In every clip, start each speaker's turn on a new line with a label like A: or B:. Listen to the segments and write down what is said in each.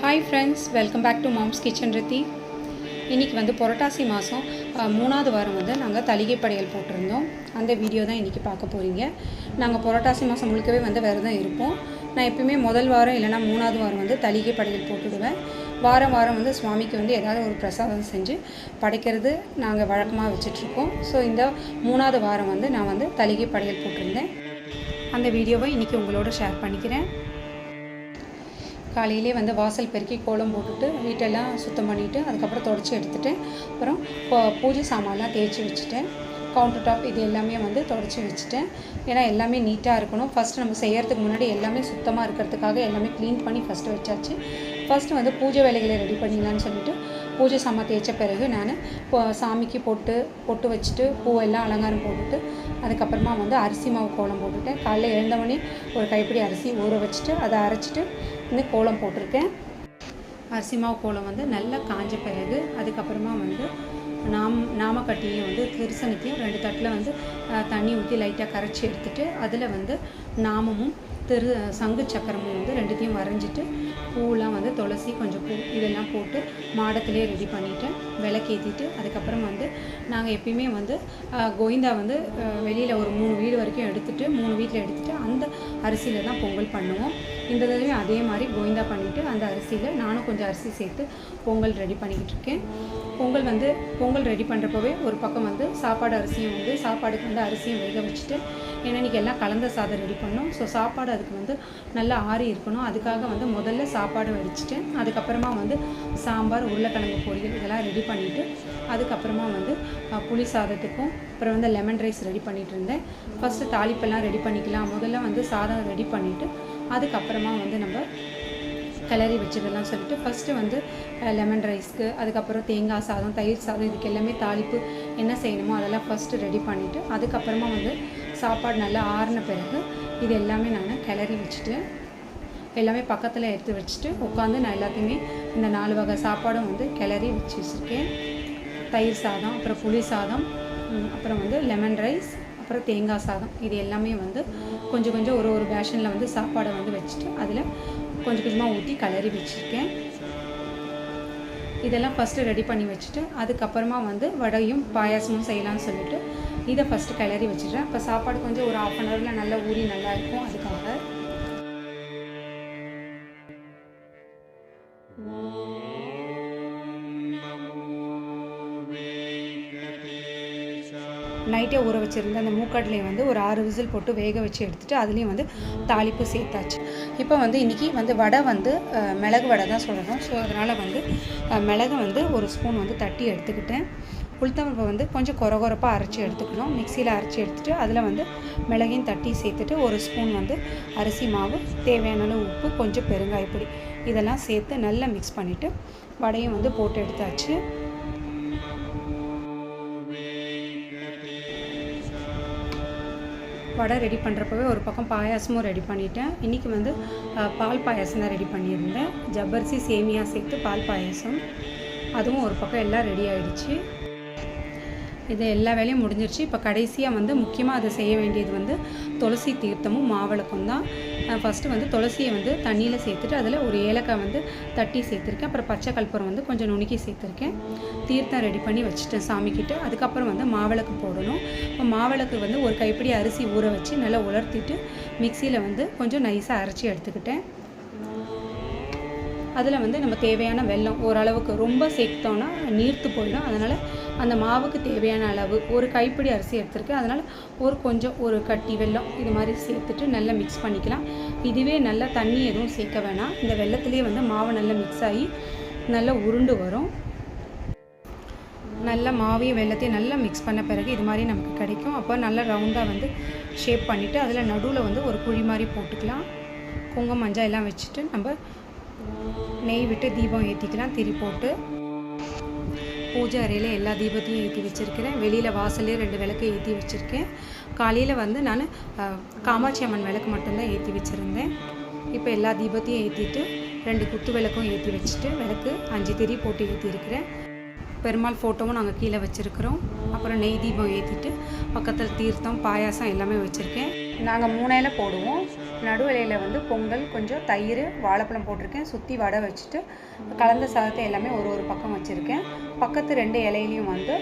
A: Hi friends welcome back to mom's kitchen Rithi இன்றைக்கி வந்து புரட்டாசி மாதம் மூணாவது வாரம் வந்து நாங்கள் தலிகை படையல் போட்டிருந்தோம். அந்த வீடியோ தான் இன்றைக்கி பார்க்க போகிறீங்க நாங்கள் புரட்டாசி மாதம் முழுக்கவே வந்து விரதம் இருப்போம். நான் எப்பயுமே முதல் வாரம் இல்லைனா மூணாவது வாரம் வந்து தலிகை படையல் போட்டுடுவேன். வாரம் வாரம் வந்து சுவாமிக்கு வந்து ஏதாவது ஒரு பிரசாதம் செஞ்சு படைக்கிறது நாங்கள் வழக்கமாக வச்சிட்ருக்கோம். ஸோ இந்த மூணாவது வாரம் வந்து நான் வந்து தலிகை படையல் போட்டிருந்தேன். அந்த வீடியோவை இன்றைக்கி உங்களோட ஷேர் பண்ணிக்கிறேன். காலையிலே வந்து வாசல் பெருக்கி கோலம் போட்டுட்டு வீட்டெல்லாம் சுத்தம் பண்ணிவிட்டு அதுக்கப்புறம் தொடச்சி எடுத்துகிட்டு அப்புறம் பூஜை சாமான்லாம் தேய்ச்சி வச்சுட்டேன். கவுண்டர் டாப் இது எல்லாமே வந்து தொடச்சி வச்சுட்டேன். ஏன்னா எல்லாமே நீட்டாக இருக்கணும். ஃபஸ்ட்டு நம்ம செய்கிறதுக்கு முன்னாடி எல்லாமே சுத்தமாக இருக்கிறதுக்காக எல்லாமே க்ளீன் பண்ணி ஃபஸ்ட்டு வச்சாச்சு. ஃபஸ்ட்டு வந்து பூஜை வேலைகளை ரெடி பண்ணிடலான்னு சொல்லிட்டு பூஜை சாமான் தேய்ச்ச பிறகு நான் சாமிக்கு பொட்டு பொட்டு வச்சுட்டு பூவெல்லாம் அலங்காரம் போட்டுட்டு அதுக்கப்புறமா வந்து அரிசி மாவு கோலம் போட்டுட்டேன். காலையில் எழுந்தவொடனே ஒரு கைப்பிடி அரிசி ஊற வச்சுட்டு அதை அரைச்சிட்டு இந்த கோலம் போட்டிருக்கேன். அரிசி மாவு கோலம் வந்து நல்லா காஞ்ச பிறகு அதுக்கப்புறமா வந்து நாம் நாமக்கட்டியும் வந்து திருசனத்தையும் ரெண்டு தட்டில் வந்து தண்ணி ஊற்றி லைட்டாக கரைச்சி எடுத்துகிட்டு அதில் வந்து நாமமும் திரு சங்கு சக்கரமும் வந்து ரெண்டுத்தையும் வரைஞ்சிட்டு பூவெலாம் வந்து துளசி கொஞ்சம் பூ இதெல்லாம் போட்டு மாடத்துலேயே ரெடி பண்ணிவிட்டேன் விளக்கேற்றிட்டு அதுக்கப்புறம் வந்து நாங்கள் எப்பயுமே வந்து கோவிந்தா வந்து வெளியில் ஒரு மூணு வீடு வரைக்கும் எடுத்துகிட்டு மூணு வீட்டில் எடுத்துகிட்டு அந்த அரிசியில் தான் பொங்கல் பண்ணுவோம். இந்த தடவையும் அதே மாதிரி கோவிந்தா பண்ணிவிட்டு அந்த அரிசியில் நானும் கொஞ்சம் அரிசி சேர்த்து பொங்கல் ரெடி பண்ணிக்கிட்டு இருக்கேன். பொங்கல் வந்து பொங்கல் ரெடி பண்ணுறப்பவே ஒரு பக்கம் வந்து சாப்பாடு அரிசியும் வந்து சாப்பாடுக்கு வந்து அரிசியும் வேக வச்சுட்டு ஏன்னா இன்றைக்கி எல்லாம் கலந்த சாதம் ரெடி பண்ணோம். ஸோ சாப்பாடு அதுக்கு வந்து நல்லா ஆறி இருக்கணும். அதுக்காக வந்து முதல்ல சாப்பாடு வடிச்சிட்டு அதுக்கப்புறமா வந்து சாம்பார் உருளைக்கிழங்கு பொரியல் இதெல்லாம் ரெடி பண்ணிவிட்டு அதுக்கப்புறமா வந்து புளி சாதத்துக்கும் அப்புறம் வந்து லெமன் ரைஸ் ரெடி பண்ணிகிட்டு இருந்தேன். ஃபஸ்ட்டு தாளிப்பெல்லாம் ரெடி பண்ணிக்கலாம். முதல்ல வந்து சாதம் ரெடி பண்ணிவிட்டு அதுக்கப்புறமா வந்து நம்ம கிளறி வச்சிடலாம் சொல்லிட்டு ஃபஸ்ட்டு வந்து லெமன் ரைஸ்க்கு அதுக்கப்புறம் தேங்காய் சாதம் தயிர் சாதம் இதுக்கு எல்லாமே தாளிப்பு என்ன செய்யணுமோ அதெல்லாம் ஃபஸ்ட்டு ரெடி பண்ணிவிட்டு அதுக்கப்புறமா வந்து சாப்பாடு நல்லா ஆறின பிறகு இது எல்லாமே நான் கிளறி வச்சுட்டு எல்லாமே பக்கத்தில் எடுத்து வச்சுட்டு உட்காந்து நான் எல்லாத்தையுமே இந்த நாலு வகை சாப்பாடும் வந்து கிளறி வச்சு வச்சுருக்கேன். தயிர் சாதம் அப்புறம் புளி சாதம் அப்புறம் வந்து லெமன் ரைஸ் அப்புறம் தேங்காய் சாதம். இது எல்லாமே வந்து கொஞ்சம் கொஞ்சம் ஒரு ஒரு பேஷனில் வந்து சாப்பாடை வந்து வச்சுட்டு அதில் கொஞ்சம் கொஞ்சமாக ஊற்றி கிளறி வச்சுருக்கேன். இதெல்லாம் ஃபஸ்ட்டு ரெடி பண்ணி வச்சுட்டு அதுக்கப்புறமா வந்து வடையும் பாயாசமும் செய்யலாம்னு சொல்லிட்டு இதை ஃபஸ்ட்டு கிளறி வச்சிடுறேன். இப்போ சாப்பாடு கொஞ்சம் ஒரு ஆஃப் அன் ஹவரில் நல்லா ஊறி நல்லா இருக்கும். அதுக்காக நைட்டே ஊற வச்சுருந்த அந்த மூக்கடலையை வந்து ஒரு ஆறு விசில் போட்டு வேக வச்சு எடுத்துகிட்டு அதுலேயும் வந்து தாளிப்பு சேர்த்தாச்சு. இப்போ வந்து இன்றைக்கி வந்து வடை வந்து மிளகு வடை தான் சொல்லணும். ஸோ அதனால் வந்து மிளகு வந்து ஒரு ஸ்பூன் வந்து தட்டி எடுத்துக்கிட்டேன். உளுத்தம்பருப்பை வந்து கொஞ்சம் கொர கொரப்பாக அரைச்சி எடுத்துக்கணும். மிக்சியில் அரைச்சி எடுத்துகிட்டு அதில் வந்து மிளகையும் தட்டி சேர்த்துட்டு ஒரு ஸ்பூன் வந்து அரிசி மாவு தேவையான அளவு உப்பு கொஞ்சம் பெருங்காயப்பொடி இதெல்லாம் சேர்த்து நல்லா மிக்ஸ் பண்ணிவிட்டு வடையும் வந்து போட்டு எடுத்தாச்சு. வடை ரெடி பண்ணுறப்பவே ஒரு பக்கம் பாயாசமும் ரெடி பண்ணிட்டேன். இன்றைக்கி வந்து பால் பாயாசம் தான் ரெடி பண்ணியிருந்தேன். ஜப்பரிசி சேமியா சேர்த்து பால் பாயாசம். அதுவும் ஒரு பக்கம் எல்லாம் ரெடி ஆகிடுச்சு இது எல்லா வேலையும் முடிஞ்சிருச்சு. இப்போ கடைசியாக வந்து முக்கியமாக அதை செய்ய வேண்டியது வந்து துளசி தீர்த்தமும் மாவிளக்கும் தான். ஃபஸ்ட்டு வந்து துளசியை வந்து தண்ணியில் சேர்த்துட்டு அதில் ஒரு ஏலக்காய் வந்து தட்டி சேர்த்துருக்கேன். அப்புறம் பச்சை கற்பூரம் வந்து கொஞ்சம் நுணுக்கி சேர்த்துருக்கேன். தீர்த்தம் ரெடி பண்ணி வச்சுட்டேன் சாமிக்கிட்ட. அதுக்கப்புறம் வந்து மாவிளக்கு போடணும். இப்போ மாவிளக்கு வந்து ஒரு கைப்பிடி அரிசி ஊற வச்சு நல்லா உலர்த்திட்டு மிக்சியில் வந்து கொஞ்சம் நைஸாக அரைச்சி எடுத்துக்கிட்டேன். அதில் வந்து நம்ம தேவையான வெல்லம் ஓரளவுக்கு ரொம்ப சேர்த்தோன்னா நீர்த்து போயிடும். அதனால் அந்த மாவுக்கு தேவையான அளவு ஒரு கைப்பிடி அரிசி எடுத்திருக்கேன். அதனால் ஒரு கொஞ்சம் ஒரு கட்டி வெல்லம் இது மாதிரி சேர்த்துட்டு நல்லா மிக்ஸ் பண்ணிக்கலாம். இதுவே நல்லா தண்ணி எதுவும் சேர்க்க வேணாம். இந்த வெள்ளத்துலேயே வந்து மாவு நல்லா மிக்ஸ் ஆகி நல்லா உருண்டு வரும். நல்லா மாவையும் வெள்ளத்தையும் நல்லா மிக்ஸ் பண்ண பிறகு இது மாதிரி நமக்கு கிடைக்கும். அப்போ நல்லா ரவுண்டாக வந்து ஷேப் பண்ணிவிட்டு அதில் நடுவில் வந்து ஒரு குழி மாதிரி போட்டுக்கலாம். குங்கும மஞ்சள் எல்லாம் வச்சுட்டு நம்ம நெய் விட்டு தீபம் ஏற்றிக்கலாம் திரி போட்டு பூஜை அறையில் எல்லா தீபத்தையும் ஏற்றி வச்சுருக்கிறேன். வெளியில் வாசல்லே ரெண்டு விளக்கு ஏற்றி வச்சுருக்கேன். காலையில் வந்து நான் காமாட்சி அம்மன் விளக்கு மட்டும்தான் ஏற்றி வச்சுருந்தேன். இப்போ எல்லா தீபத்தையும் ஏற்றிட்டு ரெண்டு குத்து விளக்கும் ஏற்றி வச்சுட்டு விளக்கு அஞ்சு திரி போட்டு ஏற்றிருக்கிறேன் பெருமாள் ஃபோட்டோவும் நாங்கள் கீழே வச்சுருக்கிறோம். அப்புறம் நெய் தீபம் ஏற்றிட்டு பக்கத்தில் தீர்த்தம் பாயாசம் எல்லாமே வச்சுருக்கேன். நாங்கள் மூணையில் போடுவோம். நடுவலையில் வந்து பொங்கல் கொஞ்சம் தயிர் வாழைப்பழம் போட்டிருக்கேன். சுற்றி வடை வச்சுட்டு கலந்த சாதத்தை எல்லாமே ஒரு ஒரு பக்கம் வச்சுருக்கேன். பக்கத்து ரெண்டு இலையிலையும் வந்து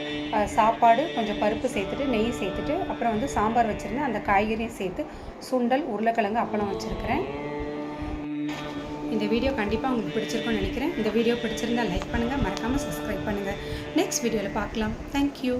A: சாப்பாடு கொஞ்சம் பருப்பு சேர்த்துட்டு நெய் சேர்த்துட்டு அப்புறம் வந்து சாம்பார் வச்சுருந்தேன். அந்த காய்கறியும் சேர்த்து சுண்டல் உருளைக்கிழங்கு அப்பளம் வச்சுருக்கிறேன். இந்த வீடியோ கண்டிப்பாக உங்களுக்கு பிடிச்சிருக்கும்னு நினைக்கிறேன். இந்த வீடியோ பிடிச்சிருந்தா லைக் பண்ணுங்கள் மறக்காமல் சப்ஸ்கிரைப் பண்ணுங்கள் நெக்ஸ்ட் வீடியோவில் பார்க்கலாம். தேங்க்யூ